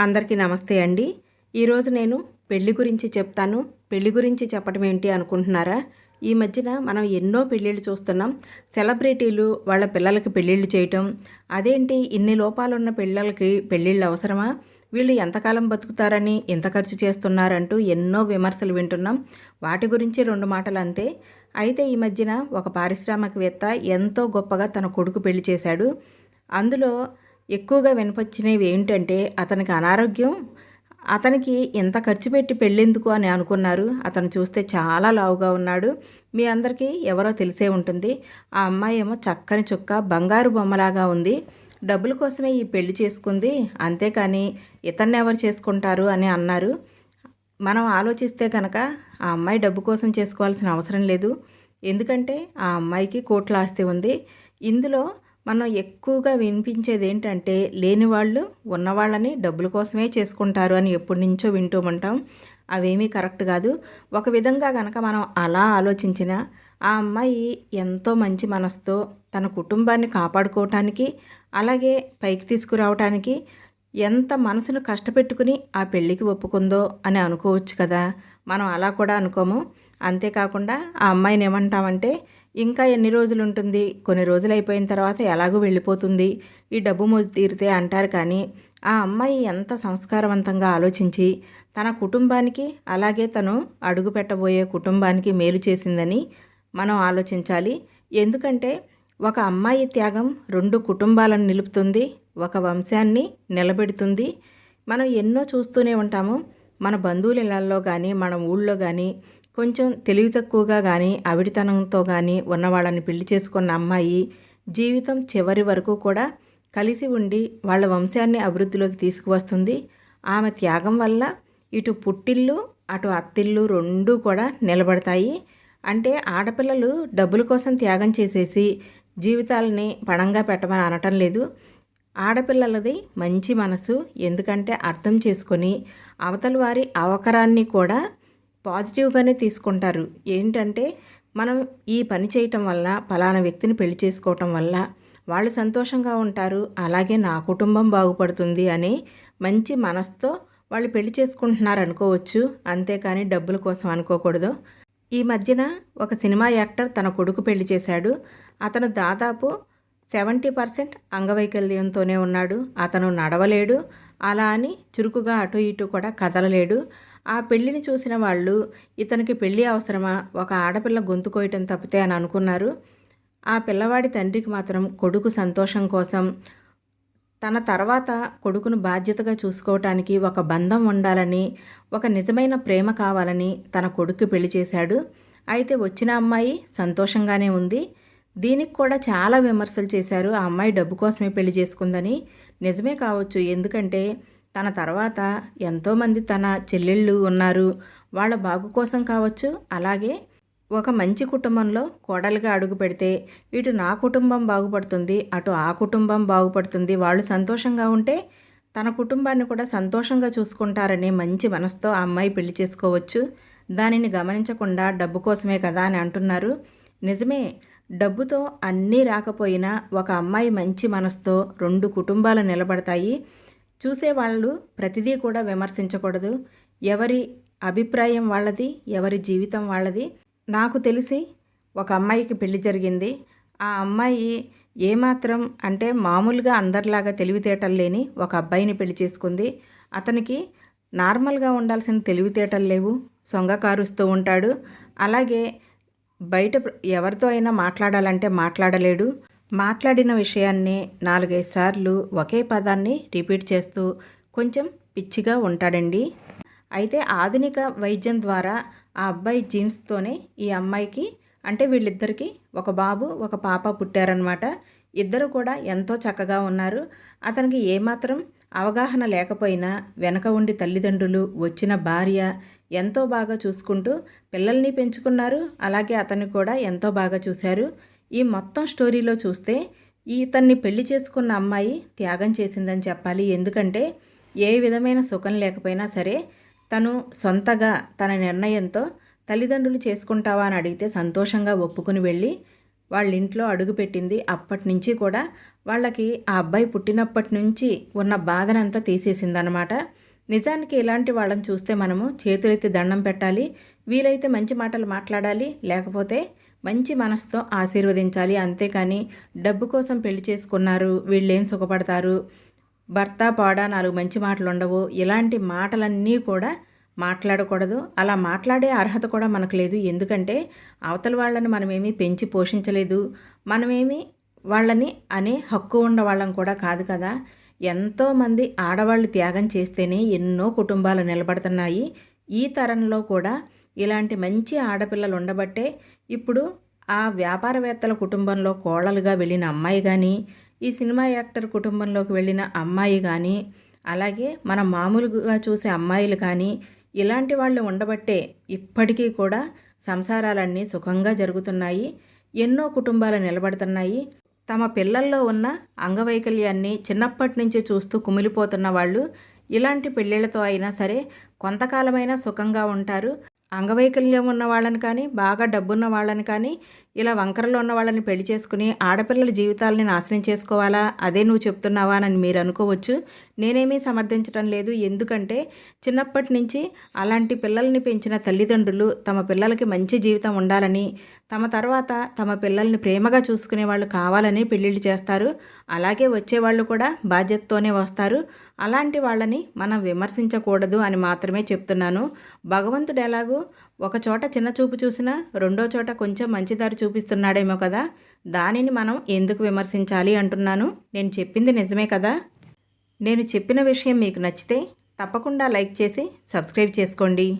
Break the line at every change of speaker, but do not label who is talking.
అందరికీ నమస్తే అండి. ఈరోజు నేను పెళ్ళి గురించి చెప్తాను. పెళ్ళి గురించి చెప్పడం ఏంటి అనుకుంటున్నారా? ఈ మధ్యన మనం ఎన్నో పెళ్ళిళ్ళు చూస్తున్నాం. సెలబ్రిటీలు వాళ్ళ పిల్లలకి పెళ్ళిళ్ళు చేయటం. అదేంటి? ఇన్ని లోపాలున్న పిల్లలకి పెళ్ళిళ్ళు అవసరమా? వీళ్ళు ఎంతకాలం బతుకుతారని ఎంత ఖర్చు చేస్తున్నారంటూ ఎన్నో విమర్శలు వింటున్నాం. వాటి గురించి రెండు మాటలు అంతే అయితే ఈ మధ్యన ఒక పారిశ్రామికవేత్త ఎంతో గొప్పగా తన కొడుకు పెళ్ళి చేశాడు. అందులో ఎక్కువగా వినపచ్చినవి ఏంటంటే అతనికి అనారోగ్యం అతనికి ఇంత ఖర్చు పెట్టి పెళ్ళెందుకు అని అనుకున్నారు. అతను చూస్తే చాలా లావుగా ఉన్నాడు. మీ అందరికీ ఎవరో తెలిసే ఉంటుంది. ఆ అమ్మాయి ఏమో చక్కని చుక్క బంగారు బొమ్మలాగా ఉంది. డబ్బుల కోసమే ఈ పెళ్ళి చేసుకుంది. అంతేకాని ఇతన్ని ఎవరు చేసుకుంటారు అని అన్నారు. మనం ఆలోచిస్తే కనుక ఆ అమ్మాయి డబ్బు కోసం చేసుకోవాల్సిన అవసరం లేదు. ఎందుకంటే ఆ అమ్మాయికి కోట్ల ఆస్తి ఉంది. ఇందులో మనం ఎక్కువగా వినిపించేది ఏంటంటే లేని వాళ్ళు ఉన్నవాళ్ళని డబ్బుల కోసమే చేసుకుంటారు అని ఎప్పటి నుంచో వింటూ ఉంటాం. అవేమీ కరెక్ట్ కాదు. ఒక విధంగా కనుక మనం అలా ఆలోచించిన ఆ అమ్మాయి ఎంతో మంచి మనసుతో తన కుటుంబాన్ని కాపాడుకోవటానికి అలాగే పైకి తీసుకురావటానికి ఎంత మనసును కష్టపెట్టుకుని ఆ పెళ్ళికి ఒప్పుకుందో అని అనుకోవచ్చు కదా. మనం అలా కూడా అనుకోము. అంతేకాకుండా ఆ అమ్మాయిని ఏమంటామంటే ఇంకా ఎన్ని రోజులు ఉంటుంది కొన్ని రోజులు అయిపోయిన తర్వాత ఎలాగో వెళ్ళిపోతుంది? ఈ డబ్బు మోజు తీరితే అంటారు కానీ ఆ అమ్మాయి ఎంత సంస్కారవంతంగా ఆలోచించి తన కుటుంబానికి అలాగే తను అడుగు పెట్టబోయే కుటుంబానికి మేలు చేసిందని మనం ఆలోచించాలి. ఎందుకంటే ఒక అమ్మాయి త్యాగం రెండు కుటుంబాలను నిలుపుతుంది ఒక వంశాన్ని నిలబెడుతుంది. మనం ఎన్నో చూస్తూనే ఉంటాము. మన బంధువుల ఇళ్ళలో కానీ మన ఊళ్ళో కానీ కొంచెం తెలివి తక్కువగా కానీ అవిడితనంతో కానీ ఉన్న వాళ్ళని పెళ్ళి చేసుకున్న అమ్మాయి జీవితం చివరి వరకు కూడా కలిసి ఉండి వాళ్ళ వంశాన్ని అభివృద్ధిలోకి తీసుకువస్తుంది. ఆమె త్యాగం వల్ల ఇటు పుట్టిల్లు అటు అత్తిళ్ళు రెండూ కూడా నిలబడతాయి. అంటే ఆడపిల్లలు డబ్బుల కోసం త్యాగం చేసేసి జీవితాలని పణంగా పెట్టమని అనటం లేదు. ఆడపిల్లలది మంచి మనసు ఎందుకంటే అర్థం చేసుకొని అవతల వారి అవకరాన్ని కూడా పాజిటివ్గానే తీసుకుంటారు. ఏంటంటే మనం ఈ పని చేయటం వల్ల ఫలానా వ్యక్తిని పెళ్ళి చేసుకోవటం వల్ల వాళ్ళు సంతోషంగా ఉంటారు. అలాగే నా కుటుంబం బాగుపడుతుంది అని మంచి మనసుతో వాళ్ళు పెళ్ళి చేసుకుంటున్నారు అనుకోవచ్చు. అంతేకాని డబ్బుల కోసం అనుకోకూడదు. ఈ మధ్యన ఒక సినిమా యాక్టర్ తన కొడుకు పెళ్ళి చేశాడు. అతను దాదాపు సెవెంటీ పర్సెంట్ అంగవైకల్యంతోనే ఉన్నాడు. అతను నడవలేడు. అలా అని చురుకుగా అటు ఇటు కూడా కదలలేడు. ఆ పెళ్ళిని చూసిన వాళ్ళు ఇతనికి పెళ్ళి అవసరమా? ఒక ఆడపిల్ల గొంతు కోయటం తప్పితే అని అనుకున్నారు. ఆ పిల్లవాడి తండ్రికి మాత్రం కొడుకు సంతోషం కోసం తన తర్వాత కొడుకును బాధ్యతగా చూసుకోవటానికి ఒక బంధం ఉండాలని ఒక నిజమైన ప్రేమ కావాలని తన కొడుకు పెళ్ళి చేశాడు. అయితే వచ్చిన అమ్మాయి సంతోషంగానే ఉంది. దీనికి కూడా చాలా విమర్శలు చేశారు. ఆ అమ్మాయి డబ్బు కోసమే పెళ్ళి చేసుకుందని. నిజమే కావచ్చు. ఎందుకంటే తన తర్వాత ఎంతోమంది తన చెల్లెళ్ళు ఉన్నారు. వాళ్ళ బాగు కోసం కావచ్చు అలాగే ఒక మంచి కుటుంబంలో కోడలుగా అడుగు పెడితే ఇటు నా కుటుంబం బాగుపడుతుంది అటు ఆ కుటుంబం బాగుపడుతుంది. వాళ్ళు సంతోషంగా ఉంటే తన కుటుంబాన్ని కూడా సంతోషంగా చూసుకుంటారనే మంచి మనసుతో ఆ అమ్మాయి పెళ్ళి చేసుకోవచ్చు. దానిని గమనించకుండా డబ్బు కోసమే కదా అని అంటున్నారు. నిజమే డబ్బుతో అన్నీ రాకపోయినా ఒక అమ్మాయి మంచి మనసుతో రెండు కుటుంబాలు నిలబడతాయి. చూసేవాళ్ళు ప్రతిదీ కూడా విమర్శించకూడదు. ఎవరి అభిప్రాయం వాళ్ళది ఎవరి జీవితం వాళ్ళది. నాకు తెలిసి ఒక అమ్మాయికి పెళ్ళి జరిగింది. ఆ అమ్మాయి ఏమాత్రం అంటే మామూలుగా అందరిలాగా తెలివితేటలు లేని ఒక అబ్బాయిని పెళ్ళి చేసుకుంది. అతనికి నార్మల్గా ఉండాల్సిన తెలివితేటలు లేవు. సొంగ కారుస్తూ ఉంటాడు. అలాగే బయట ఎవరితో అయినా మాట్లాడాలంటే మాట్లాడలేడు. మాట్లాడిన విషయాన్ని నాలుగైదు సార్లు ఒకే పదాన్ని రిపీట్ చేస్తూ కొంచెం పిచ్చిగా ఉంటాడండి. అయితే ఆధునిక వైద్యం ద్వారా ఆ అబ్బాయి జీన్స్తోనే ఈ అమ్మాయికి అంటే వీళ్ళిద్దరికీ ఒక బాబు ఒక పాప పుట్టారనమాట ఇద్దరు కూడా ఎంతో చక్కగా ఉన్నారు. అతనికి ఏమాత్రం అవగాహన లేకపోయినా వెనక ఉండి తల్లిదండ్రులు వచ్చిన భార్య ఎంతో బాగా చూసుకుంటూ పిల్లల్ని పెంచుకున్నారు. అలాగే అతన్ని కూడా ఎంతో బాగా చూశారు. ఈ మొత్తం స్టోరీలో చూస్తే ఇతన్ని పెళ్ళి చేసుకున్న అమ్మాయి త్యాగం చేసిందని చెప్పాలి. ఎందుకంటే ఏ విధమైన సుఖం లేకపోయినా సరే తను సొంతగా తన నిర్ణయంతో తల్లిదండ్రులు చేసుకుంటావా అని అడిగితే సంతోషంగా ఒప్పుకుని వెళ్ళి వాళ్ళ ఇంట్లో అడుగుపెట్టింది. అప్పటి నుంచి కూడా వాళ్ళకి ఆ అబ్బాయి పుట్టినప్పటి నుంచి ఉన్న బాధనంతా తీసేసిందనమాట నిజానికి ఇలాంటి వాళ్ళని చూస్తే మనము చేతులెత్తి దండం పెట్టాలి. వీలైతే మంచి మాటలు మాట్లాడాలి లేకపోతే మంచి మనసుతో ఆశీర్వదించాలి. అంతేకాని డబ్బు కోసం పెళ్ళి చేసుకున్నారు వీళ్ళేం సుఖపడతారు? భర్త పాడా నాలుగు మంచి మాటలు ఉండవు ఇలాంటి మాటలన్నీ కూడా మాట్లాడకూడదు. అలా మాట్లాడే అర్హత కూడా మనకు లేదు. ఎందుకంటే అవతల వాళ్ళని మనమేమీ పెంచి పోషించలేదు. మనమేమి వాళ్ళని అనే హక్కు ఉన్న వాళ్ళం కూడా కాదు కదా. ఎంతోమంది ఆడవాళ్ళు త్యాగం చేస్తేనే ఎన్నో కుటుంబాలు నిలబడుతున్నాయి. ఈ తరంలో కూడా ఇలాంటి మంచి ఆడపిల్లలు ఉండబట్టే ఇప్పుడు ఆ వ్యాపారవేత్తల కుటుంబంలో కోడలుగా వెళ్ళిన అమ్మాయి కానీ ఈ సినిమా యాక్టర్ కుటుంబంలోకి వెళ్ళిన అమ్మాయి కానీ అలాగే మన మామూలుగా చూసే అమ్మాయిలు కానీ ఇలాంటి వాళ్ళు ఉండబట్టే ఇప్పటికీ కూడా సంసారాలన్నీ సుఖంగా జరుగుతున్నాయి. ఎన్నో కుటుంబాలు నిలబడుతున్నాయి. తమ పిల్లల్లో ఉన్న అంగవైకల్యాన్ని చిన్నప్పటి నుంచి చూస్తూ కుమిలిపోతున్న వాళ్ళు ఇలాంటి పెళ్ళిళ్ళతో అయినా సరే కొంతకాలమైనా సుఖంగా ఉంటారు. అంగవైకల్యం ఉన్న వాళ్ళని కానీ బాగా డబ్బున్న వాళ్ళని కానీ ఇలా వంకరలో ఉన్న వాళ్ళని పెళ్ళి చేసుకుని ఆడపిల్లల జీవితాలని నాశనం చేసుకోవాలా? అదే నువ్వు చెప్తున్నావా అని మీరు అనుకోవచ్చు. నేనేమీ సమర్థించడం లేదు. ఎందుకంటే చిన్నప్పటి నుంచి అలాంటి పిల్లల్ని పెంచిన తల్లిదండ్రులు తమ పిల్లలకి మంచి జీవితం ఉండాలని తమ తర్వాత తమ పిల్లల్ని ప్రేమగా చూసుకునే వాళ్ళు కావాలని పెళ్ళిళ్ళు చేస్తారు. అలాగే వచ్చేవాళ్ళు కూడా బాధ్యతతోనే వస్తారు. అలాంటి వాళ్ళని మనం విమర్శించకూడదు అని మాత్రమే చెప్తున్నాను. భగవంతుడు ఎలాగో ఒక చోట చిన్న చూపు చూసినా రెండో చోట కొంచెం మంచిదారి చూపిస్తున్నాడేమో కదా. దానిని మనం ఎందుకు విమర్శించాలి అంటున్నాను. నేను చెప్పింది నిజమే కదా. నేను చెప్పిన విషయం మీకు నచ్చితే తప్పకుండా లైక్ చేసి సబ్స్క్రైబ్ చేసుకోండి.